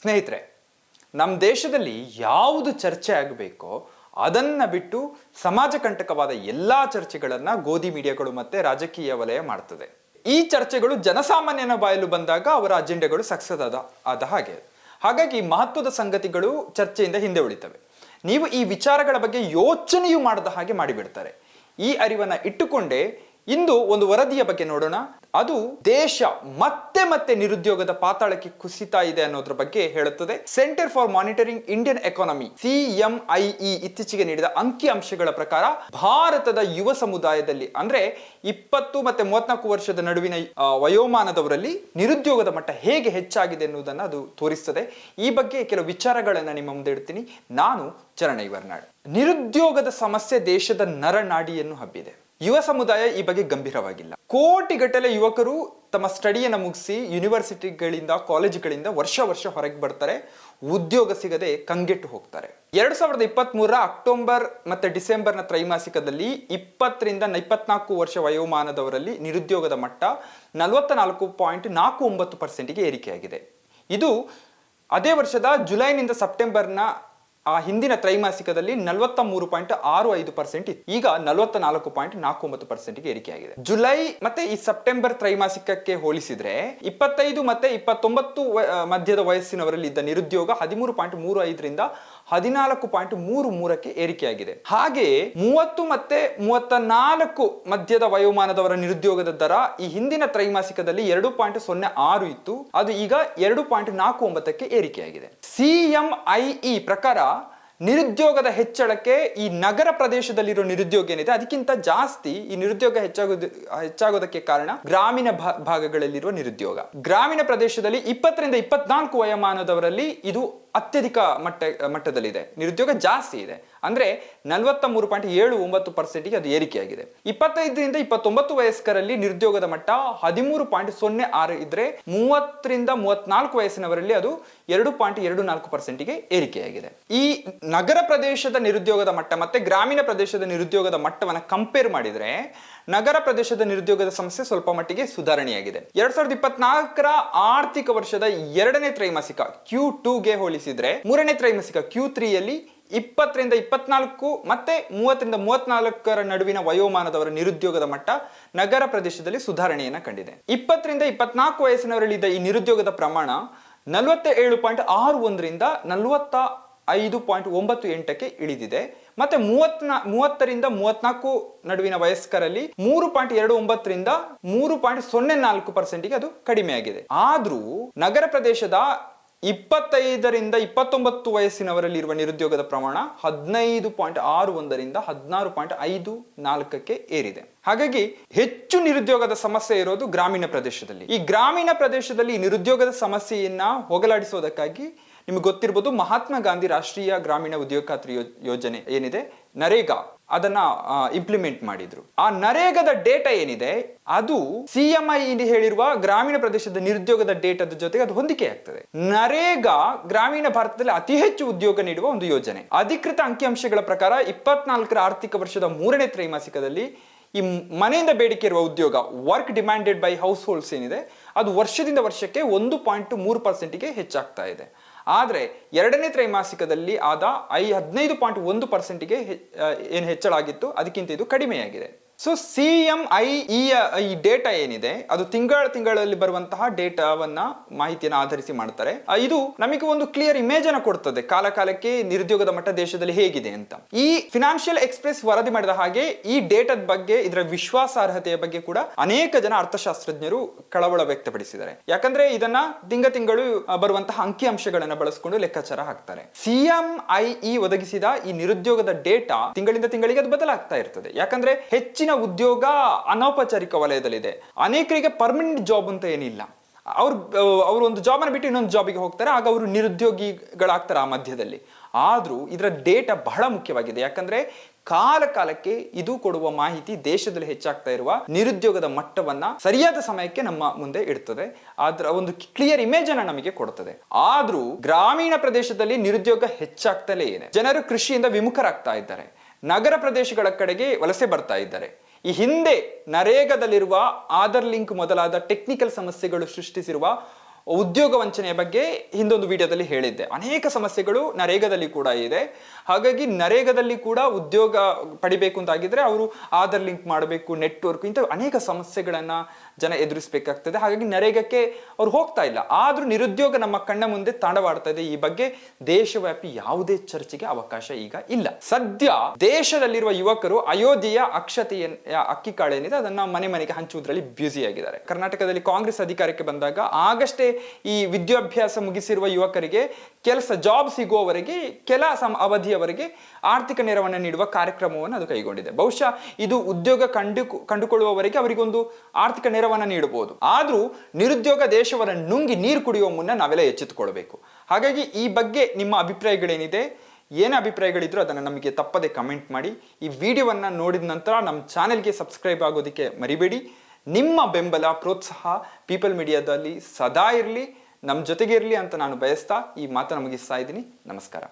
ಸ್ನೇಹಿತರೆ ನಮ್ಮ ದೇಶದಲ್ಲಿ ಯಾವುದು ಚರ್ಚೆ ಆಗಬೇಕೋ ಅದನ್ನು ಬಿಟ್ಟು ಸಮಾಜ ಕಂಟಕವಾದ ಎಲ್ಲ ಚರ್ಚೆಗಳನ್ನು ಗೋಧಿ ಮೀಡಿಯಾಗಳು ಮತ್ತೆ ರಾಜಕೀಯ ವಲಯ ಮಾಡ್ತದೆ. ಈ ಚರ್ಚೆಗಳು ಜನಸಾಮಾನ್ಯನ ಬಾಯಲು ಬಂದಾಗ ಅವರ ಅಜೆಂಡೆಗಳು ಸಕ್ಸಸ್ ಆದ ಆದ ಹಾಗೆ. ಹಾಗಾಗಿ ಮಹತ್ವದ ಸಂಗತಿಗಳು ಚರ್ಚೆಯಿಂದ ಹಿಂದೆ ಉಳಿತವೆ. ನೀವು ಈ ವಿಚಾರಗಳ ಬಗ್ಗೆ ಯೋಚನೆಯೂ ಮಾಡದ ಹಾಗೆ ಮಾಡಿಬಿಡ್ತಾರೆ. ಈ ಅರಿವನ್ನು ಇಟ್ಟುಕೊಂಡೇ ಇಂದು ಒಂದು ವರದಿಯ ಬಗ್ಗೆ ನೋಡೋಣ. ಅದು ದೇಶ ಮತ್ತೆ ಮತ್ತೆ ನಿರುದ್ಯೋಗದ ಪಾತಾಳಕ್ಕೆ ಕುಸಿತಾ ಇದೆ ಅನ್ನೋದ್ರ ಬಗ್ಗೆ ಹೇಳುತ್ತದೆ. Centre for monitoring Indian economy CMIE ಇತ್ತೀಚೆಗೆ ನೀಡಿದ ಅಂಕಿ ಅಂಶಗಳ ಪ್ರಕಾರ ಭಾರತದ ಯುವ ಸಮುದಾಯದಲ್ಲಿ ಅಂದ್ರೆ ಇಪ್ಪತ್ತು ಮತ್ತೆ ಮೂವತ್ನಾಲ್ಕು ವರ್ಷದ ನಡುವಿನ ವಯೋಮಾನದವರಲ್ಲಿ ನಿರುದ್ಯೋಗದ ಮಟ್ಟ ಹೇಗೆ ಹೆಚ್ಚಾಗಿದೆ ಎನ್ನುವುದನ್ನು ಅದು ತೋರಿಸ್ತದೆ. ಈ ಬಗ್ಗೆ ಕೆಲವು ವಿಚಾರಗಳನ್ನು ನಿಮ್ಮ ಮುಂದೆ ಇಡ್ತೀನಿ. ನಾನು ಚರಣ ಇವರ್ನಾಡ್ ನಿರುದ್ಯೋಗದ ಸಮಸ್ಯೆ ದೇಶದ ನರನಾಡಿಯನ್ನು ಹಬ್ಬಿದೆ. ಯುವ ಸಮುದಾಯ ಈ ಬಗ್ಗೆ ಗಂಭೀರವಾಗಿಲ್ಲ. ಕೋಟಿಗಟ್ಟಲೆ ಯುವಕರು ತಮ್ಮ ಸ್ಟಡಿಯನ್ನು ಮುಗಿಸಿ ಯೂನಿವರ್ಸಿಟಿಗಳಿಂದ, ಕಾಲೇಜುಗಳಿಂದ ವರ್ಷ ವರ್ಷ ಹೊರಗೆ ಬರ್ತಾರೆ. ಉದ್ಯೋಗ ಸಿಗದೆ ಕಂಗೆಟ್ಟು ಹೋಗ್ತಾರೆ. ಎರಡ್ ಸಾವಿರದ ಇಪ್ಪತ್ತ್ ಅಕ್ಟೋಬರ್ ಮತ್ತೆ ಡಿಸೆಂಬರ್ನ ತ್ರೈಮಾಸಿಕದಲ್ಲಿ ಇಪ್ಪತ್ತರಿಂದ ಇಪ್ಪತ್ನಾಲ್ಕು ವರ್ಷ ವಯೋಮಾನದವರಲ್ಲಿ ನಿರುದ್ಯೋಗದ ಮಟ್ಟ ನಲವತ್ತ ನಾಲ್ಕು ಪಾಯಿಂಟ್ ನಾಲ್ಕು ಒಂಬತ್ತು ಪರ್ಸೆಂಟ್ಗೆ ಏರಿಕೆಯಾಗಿದೆ ಇದು ಅದೇ ವರ್ಷದ ಜುಲೈನಿಂದ ಸೆಪ್ಟೆಂಬರ್ನ ಆ ಹಿಂದಿನ ತ್ರೈಮಾಸಿಕದಲ್ಲಿ ನಲವತ್ತ ಮೂರು ಪಾಯಿಂಟ್ ಆರು ಐದು ಪರ್ಸೆಂಟ್ ಇತ್ತು. ಈಗ ನಲವತ್ತ ನಾಲ್ಕು ಪಾಯಿಂಟ್ ನಾಲ್ಕು ಒಂಬತ್ತು ಪರ್ಸೆಂಟ್ಗೆ ಏರಿಕೆಯಾಗಿದೆ. ಜುಲೈ ಮತ್ತೆ ಈ ಸೆಪ್ಟೆಂಬರ್ ತ್ರೈಮಾಸಿಕಕ್ಕೆ ಹೋಲಿಸಿದ್ರೆ ಇಪ್ಪತ್ತೈದು ಮತ್ತೆ ಇಪ್ಪತ್ತೊಂಬತ್ತು ಮಧ್ಯದ ವಯಸ್ಸಿನವರಲ್ಲಿ ಇದ್ದ ನಿರುದ್ಯೋಗ ಹದಿಮೂರು ಪಾಯಿಂಟ್ ಮೂರು ಐದರಿಂದ ಹದಿನಾಲ್ಕು ಪಾಯಿಂಟ್ ಮೂರು ಮೂರಕ್ಕೆ ಏರಿಕೆಯಾಗಿದೆ. ಹಾಗೆಯೇ ಮೂವತ್ತು ಮತ್ತೆ ಮೂವತ್ತ ನಾಲ್ಕು ಮಧ್ಯದ ವಯೋಮಾನದವರ ನಿರುದ್ಯೋಗದ ದರ ಈ ಹಿಂದಿನ ತ್ರೈಮಾಸಿಕದಲ್ಲಿ ಎರಡು ಪಾಯಿಂಟ್ ಸೊನ್ನೆ ಆರು ಇತ್ತು. ಅದು ಈಗ ಎರಡು ಪಾಯಿಂಟ್ ನಾಲ್ಕು ಒಂಬತ್ತಕ್ಕೆ ಏರಿಕೆಯಾಗಿದೆ ಸಿಎಂಐಇ ಪ್ರಕಾರ ನಿರುದ್ಯೋಗದ ಹೆಚ್ಚಳಕ್ಕೆ ಈ ನಗರ ಪ್ರದೇಶದಲ್ಲಿರೋ ನಿರುದ್ಯೋಗ ಏನಿದೆ, ಅದಕ್ಕಿಂತ ಜಾಸ್ತಿ ಈ ನಿರುದ್ಯೋಗ ಹೆಚ್ಚಾಗೋದು, ಹೆಚ್ಚಾಗೋದಕ್ಕೆ ಕಾರಣ ಗ್ರಾಮೀಣ ಭಾಗಗಳಲ್ಲಿರುವ ನಿರುದ್ಯೋಗ. ಗ್ರಾಮೀಣ ಪ್ರದೇಶದಲ್ಲಿ ಇಪ್ಪತ್ತರಿಂದ ಇಪ್ಪತ್ನಾಲ್ಕು ವಯೋಮಾನದವರಲ್ಲಿ ಇದು ಅತ್ಯಧಿಕ ಮಟ್ಟ, ಮಟ್ಟದಲ್ಲಿದೆ. ನಿರುದ್ಯೋಗ ಜಾಸ್ತಿ ಇದೆ. ಅಂದ್ರೆ ನಲವತ್ತ ಮೂರು ಪಾಯಿಂಟ್ ಏಳು ಒಂಬತ್ತು ಪರ್ಸೆಂಟ್ಗೆ ಅದು ಏರಿಕೆಯಾಗಿದೆ. ಇಪ್ಪತ್ತೈದರಿಂದ ಇಪ್ಪತ್ತೊಂಬತ್ತು ವಯಸ್ಕರಲ್ಲಿ ನಿರುದ್ಯೋಗದ ಮಟ್ಟ ಹದಿಮೂರು ಪಾಯಿಂಟ್ ಸೊನ್ನೆ ಆರು ಇದ್ರೆ ಮೂವತ್ತರಿಂದ ಮೂವತ್ನಾಲ್ಕು ವಯಸ್ಸಿನವರಲ್ಲಿ ಅದು ಎರಡು ಪಾಯಿಂಟ್ ಎರಡು ನಾಲ್ಕು ಪರ್ಸೆಂಟ್ಗೆ ಏರಿಕೆಯಾಗಿದೆ. ಈ ನಗರ ಪ್ರದೇಶದ ನಿರುದ್ಯೋಗದ ಮಟ್ಟ ಮತ್ತೆ ಗ್ರಾಮೀಣ ಪ್ರದೇಶದ ನಿರುದ್ಯೋಗದ ಮಟ್ಟವನ್ನು ಕಂಪೇರ್ ಮಾಡಿದ್ರೆ ನಗರ ಪ್ರದೇಶದ ನಿರುದ್ಯೋಗದ ಸಮಸ್ಯೆ ಸ್ವಲ್ಪ ಮಟ್ಟಿಗೆ ಸುಧಾರಣೆಯಾಗಿದೆ. ಎರಡ್ ಸಾವಿರದ ಇಪ್ಪತ್ನಾಲ್ಕರ ಆರ್ಥಿಕ ವರ್ಷದ ಎರಡನೇ ತ್ರೈಮಾಸಿಕ ಕ್ಯೂ ಟೂಗೆ ಹೋಲಿಸಿದ್ರೆ ಮೂರನೇ ತ್ರೈಮಾಸಿಕ ಕ್ಯೂ ತ್ರೀಯಲ್ಲಿ ಇಪ್ಪತ್ತರಿಂದ ಇಪ್ಪತ್ನಾಲ್ಕು ಮತ್ತೆ ಮೂವತ್ತರಿಂದ ಮೂವತ್ನಾಲ್ಕರ ನಡುವಿನ ವಯೋಮಾನದವರ ನಿರುದ್ಯೋಗದ ಮಟ್ಟ ನಗರ ಪ್ರದೇಶದಲ್ಲಿ ಸುಧಾರಣೆಯನ್ನು ಕಂಡಿದೆ. ಇಪ್ಪತ್ತರಿಂದ ಇಪ್ಪತ್ನಾಲ್ಕು ವಯಸ್ಸಿನವರಲ್ಲಿದ್ದ ಈ ನಿರುದ್ಯೋಗದ ಪ್ರಮಾಣ ನಲವತ್ತ ಏಳು ಪಾಯಿಂಟ್ ಆರು ಒಂದರಿಂದ ನಲವತ್ತ ಐದು ಪಾಯಿಂಟ್ ಒಂಬತ್ತು ಎಂಟಕ್ಕೆ ಇಳಿದಿದೆ. ಮತ್ತೆ ಮೂವತ್ನಾ ಮೂವತ್ತರಿಂದ ಮೂವತ್ನಾಲ್ಕು ನಡುವಿನ ವಯಸ್ಕರಲ್ಲಿ ಮೂರು ಪಾಯಿಂಟ್ ಎರಡು ಒಂಬತ್ತರಿಂದ ಮೂರು ಪಾಯಿಂಟ್ ಸೊನ್ನೆ ನಾಲ್ಕು ಪರ್ಸೆಂಟ್ಗೆ ಅದು ಕಡಿಮೆಯಾಗಿದೆ ಆದರೂ ನಗರ ಪ್ರದೇಶದ ಇಪ್ಪತ್ತೈದರಿಂದ ಇಪ್ಪತ್ತೊಂಬತ್ತು ವಯಸ್ಸಿನವರಲ್ಲಿ ಇರುವ ನಿರುದ್ಯೋಗದ ಪ್ರಮಾಣ ಹದಿನೈದು ಪಾಯಿಂಟ್ ಆರು ಒಂದರಿಂದ ಹದಿನಾರು ಪಾಯಿಂಟ್ ಐದು ನಾಲ್ಕಕ್ಕೆ ಏರಿದೆ. ಹಾಗಾಗಿ ಹೆಚ್ಚು ನಿರುದ್ಯೋಗದ ಸಮಸ್ಯೆ ಇರೋದು ಗ್ರಾಮೀಣ ಪ್ರದೇಶದಲ್ಲಿ. ಈ ಗ್ರಾಮೀಣ ಪ್ರದೇಶದಲ್ಲಿ ನಿರುದ್ಯೋಗದ ಸಮಸ್ಯೆಯನ್ನ ಹೋಗಲಾಡಿಸೋದಕ್ಕಾಗಿ ನಿಮಗೆ ಗೊತ್ತಿರ್ಬೋದು ಮಹಾತ್ಮ ಗಾಂಧಿ ರಾಷ್ಟ್ರೀಯ ಗ್ರಾಮೀಣ ಉದ್ಯೋಗ ಖಾತ್ರಿ ಯೋಜನೆ ಏನಿದೆ? ನರೇಗಾ ಅದನ್ನ ಇಂಪ್ಲಿಮೆಂಟ್ ಮಾಡಿದ್ರು. ಆ ನರೇಗದ ಡೇಟಾ ಏನಿದೆ? ಅದು ಸಿ ಎಂ ಸಿಎಂಐ ಹೇಳಿರುವ ಗ್ರಾಮೀಣ ಪ್ರದೇಶದ ನಿರುದ್ಯೋಗದ ಡೇಟಾದ ಜೊತೆಗೆ ಅದು ಹೊಂದಿಕೆ ಆಗ್ತದೆ. ನರೇಗಾ ಗ್ರಾಮೀಣ ಭಾರತದಲ್ಲಿ ಅತಿ ಹೆಚ್ಚು ಉದ್ಯೋಗ ನೀಡುವ ಒಂದು ಯೋಜನೆ. ಅಧಿಕೃತ ಅಂಕಿಅಂಶಗಳ ಪ್ರಕಾರ ಇಪ್ಪತ್ನಾಲ್ಕರ ಆರ್ಥಿಕ ವರ್ಷದ ಮೂರನೇ ತ್ರೈಮಾಸಿಕದಲ್ಲಿ ಈ ಮನೆಯಿಂದ ಬೇಡಿಕೆ ಇರುವ ಉದ್ಯೋಗ work demanded by households ಏನಿದೆ, ಅದು ವರ್ಷದಿಂದ ವರ್ಷಕ್ಕೆ ಒಂದು ಪಾಯಿಂಟ್ ಮೂರು ಪರ್ಸೆಂಟ್ಗೆ ಹೆಚ್ಚಾಗ್ತಾ ಇದೆ. ಆದರೆ ಎರಡನೇ ತ್ರೈಮಾಸಿಕದಲ್ಲಿ ಆದ ಐ ಹದಿನೈದು ಪಾಯಿಂಟ್ ಒಂದು ಪರ್ಸೆಂಟ್ಗೆ ಏನು ಹೆಚ್ಚಳ ಆಗಿತ್ತು ಅದಕ್ಕಿಂತ ಇದು ಕಡಿಮೆಯಾಗಿದೆ. ಸೊ ಸಿ ಎಂ ಐ ಈ ಈ ಡೇಟಾ ಏನಿದೆ, ಅದು ತಿಂಗಳ ತಿಂಗಳಲ್ಲಿ ಬರುವಂತಹ ಡೇಟಾವನ್ನ ಮಾಹಿತಿಯನ್ನು ಆಧರಿಸಿ ಮಾಡ್ತಾರೆ. ಇದು ನಮಗೆ ಒಂದು ಕ್ಲಿಯರ್ ಇಮೇಜ್ ಅನ್ನು ಕೊಡ್ತದೆ. ಕಾಲ ಕಾಲಕ್ಕೆ ನಿರುದ್ಯೋಗದ ಮಟ್ಟ ದೇಶದಲ್ಲಿ ಹೇಗಿದೆ ಅಂತ. ಈ ಫಿನಾನ್ಷಿಯಲ್ ಎಕ್ಸ್ಪ್ರೆಸ್ ವರದಿ ಮಾಡಿದ ಹಾಗೆ ಈ ಡೇಟಾದ ಬಗ್ಗೆ, ಇದರ ವಿಶ್ವಾಸಾರ್ಹತೆಯ ಬಗ್ಗೆ ಕೂಡ ಅನೇಕ ಜನ ಅರ್ಥಶಾಸ್ತ್ರಜ್ಞರು ಕಳವಳ ವ್ಯಕ್ತಪಡಿಸಿದ್ದಾರೆ. ಯಾಕಂದ್ರೆ ಇದನ್ನ ತಿಂಗ ತಿಂಗಳು ಬರುವಂತಹ ಅಂಕಿಅಂಶಗಳನ್ನ ಬಳಸಿಕೊಂಡು ಲೆಕ್ಕಾಚಾರ ಹಾಕ್ತಾರೆ. ಸಿಎಂಐಇ ಒದಗಿಸಿದ ಈ ನಿರುದ್ಯೋಗದ ಡೇಟಾ ತಿಂಗಳಿಂದ ತಿಂಗಳಿಗೆ ಅದು ಬದಲಾಗ್ತಾ ಇರ್ತದೆ. ಯಾಕಂದ್ರೆ ಹೆಚ್ಚಿನ ಉದ್ಯೋಗ ಅನೌಪಚಾರಿಕ ವಲಯದಲ್ಲಿದೆ. ಅನೇಕರಿಗೆ ಪರ್ಮನೆಂಟ್ ಜಾಬ್ ಅಂತ ಏನಿಲ್ಲ. ಅವ್ರು, ಅವರು ಒಂದು ಜಾಬನ್ನು ಬಿಟ್ಟು ಇನ್ನೊಂದು ಜಾಬಿಗೆ ಹೋಗ್ತಾರೆ, ಆಗ ಅವರು ನಿರುದ್ಯೋಗಿಗಳಾಗ್ತಾರೆ ಆ ಮಧ್ಯದಲ್ಲಿ. ಆದರೂ ಇದರ ಡೇಟಾ ಬಹಳ ಮುಖ್ಯವಾಗಿದೆ. ಯಾಕಂದ್ರೆ ಕಾಲ ಕಾಲಕ್ಕೆ ಇದು ಕೊಡುವ ಮಾಹಿತಿ ದೇಶದಲ್ಲಿ ಹೆಚ್ಚಾಗ್ತಾ ಇರುವ ನಿರುದ್ಯೋಗದ ಮಟ್ಟವನ್ನ ಸರಿಯಾದ ಸಮಯಕ್ಕೆ ನಮ್ಮ ಮುಂದೆ ಇಡ್ತದೆ. ಅದರ ಒಂದು ಕ್ಲಿಯರ್ ಇಮೇಜ್ ಅನ್ನ ನಮಗೆ ಕೊಡುತ್ತದೆ ಆದ್ರೂ ಗ್ರಾಮೀಣ ಪ್ರದೇಶದಲ್ಲಿ ನಿರುದ್ಯೋಗ ಹೆಚ್ಚಾಗ್ತಲೇ ಇದೆ. ಜನರು ಕೃಷಿಯಿಂದ ವಿಮುಖರಾಗ್ತಾ ಇದ್ದಾರೆ. ನಗರ ಪ್ರದೇಶಗಳ ಕಡೆಗೆ ವಲಸೆ ಬರ್ತಾ ಇದ್ದಾರೆ. ಈ ಹಿಂದೆ ನರೇಗಾದಲ್ಲಿರುವ ಆಧಾರ್ ಲಿಂಕ್ ಮೊದಲಾದ ಟೆಕ್ನಿಕಲ್ ಸಮಸ್ಯೆಗಳು ಸೃಷ್ಟಿಸಿರುವ ಉದ್ಯೋಗ ವಂಚನೆಯ ಬಗ್ಗೆ ಹಿಂದೊಂದು ವಿಡಿಯೋದಲ್ಲಿ ಹೇಳಿದ್ದೆ. ಅನೇಕ ಸಮಸ್ಯೆಗಳು ನರೇಗದಲ್ಲಿ ಕೂಡ ಇದೆ. ಹಾಗಾಗಿ ನರೇಗದಲ್ಲಿ ಕೂಡ ಉದ್ಯೋಗ ಪಡಿಬೇಕು ಅಂತಾಗಿದ್ರೆ ಅವರು ಆಧಾರ್ ಲಿಂಕ್ ಮಾಡಬೇಕು, ನೆಟ್ವರ್ಕ್ ಇಂಥ ಅನೇಕ ಸಮಸ್ಯೆಗಳನ್ನು ಜನ ಎದುರಿಸಬೇಕಾಗ್ತದೆ. ಹಾಗಾಗಿ ನರೇಗಕ್ಕೆ ಅವ್ರು ಹೋಗ್ತಾ ಇಲ್ಲ. ಆದರೂ ನಿರುದ್ಯೋಗ ನಮ್ಮ ಕಣ್ಣ ಮುಂದೆ ತಾಂಡವಾಡ್ತಾ ಈ ಬಗ್ಗೆ ದೇಶವ್ಯಾಪಿ ಯಾವುದೇ ಚರ್ಚೆಗೆ ಅವಕಾಶ ಈಗ ಇಲ್ಲ. ಸದ್ಯ ದೇಶದಲ್ಲಿರುವ ಯುವಕರು ಅಯೋಧ್ಯೆಯ ಅಕ್ಷತೆಯ, ಅಕ್ಕಿ ಕಾಳೇನಿದೆ ಏನಿದೆ ಅದನ್ನ ಮನೆ ಮನೆಗೆ ಹಂಚುವುದರಲ್ಲಿ ಬ್ಯುಸಿ ಆಗಿದ್ದಾರೆ ಕರ್ನಾಟಕದಲ್ಲಿ ಕಾಂಗ್ರೆಸ್ ಅಧಿಕಾರಕ್ಕೆ ಬಂದಾಗ ಆಗಷ್ಟೇ ಈ ವಿದ್ಯಾಭ್ಯಾಸ ಮುಗಿಸಿರುವ ಯುವಕರಿಗೆ ಕೆಲಸ ಜಾಬ್ ಸಿಗುವವರೆಗೆ, ಕೆಲ ಸಮ ಅವಧಿಯವರೆಗೆ ಆರ್ಥಿಕ ನೆರವನ್ನು ನೀಡುವ ಕಾರ್ಯಕ್ರಮವನ್ನು ಅದು ಕೈಗೊಂಡಿದೆ. ಬಹುಶಃ ಇದು ಉದ್ಯೋಗ ಕಂಡು, ಕಂಡುಕೊಳ್ಳುವವರೆಗೆ ಅವರಿಗೊಂದು ಆರ್ಥಿಕ ನೆರವನ್ನು ನೀಡಬಹುದು. ಆದರೂ ನಿರುದ್ಯೋಗ ದೇಶವನ್ನು ನುಂಗಿ ನೀರು ಕುಡಿಯುವ ಮುನ್ನ ನಾವೆಲ್ಲ ಎಚ್ಚೆತ್ತುಕೊಳ್ಬೇಕು. ಹಾಗಾಗಿ ಈ ಬಗ್ಗೆ ನಿಮ್ಮ ಅಭಿಪ್ರಾಯಗಳೇನಿದೆ? ಏನು ಅಭಿಪ್ರಾಯಗಳಿದ್ರು ಅದನ್ನು ನಮಗೆ ತಪ್ಪದೆ ಕಮೆಂಟ್ ಮಾಡಿ. ಈ ವಿಡಿಯೋವನ್ನು ನೋಡಿದ ನಂತರ ನಮ್ಮ ಚಾನೆಲ್ಗೆ ಸಬ್ಸ್ಕ್ರೈಬ್ ಆಗೋದಕ್ಕೆ ಮರಿಬೇಡಿ. ನಿಮ್ಮ ಬೆಂಬಲ, ಪ್ರೋತ್ಸಾಹ ಪೀಪಲ್ ಮೀಡಿಯಾದಲ್ಲಿ ಸದಾ ಇರಲಿ ನಮ್ಮ ಜೊತೆಗೆ ಇರಲಿ ಅಂತ ನಾನು ಬಯಸ್ತಾ ಈ ಮಾತನ್ನು ಮುಗಿಸ್ತಾ ಇದ್ದೀನಿ. ನಮಸ್ಕಾರ.